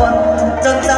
อ่นใจ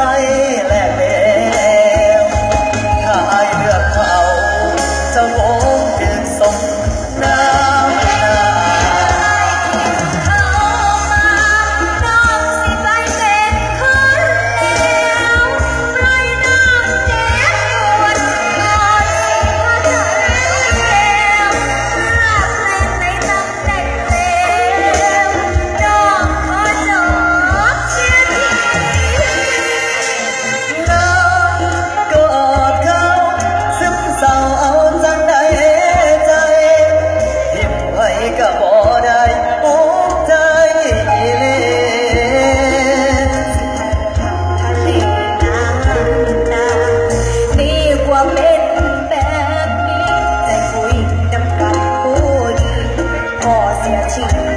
team.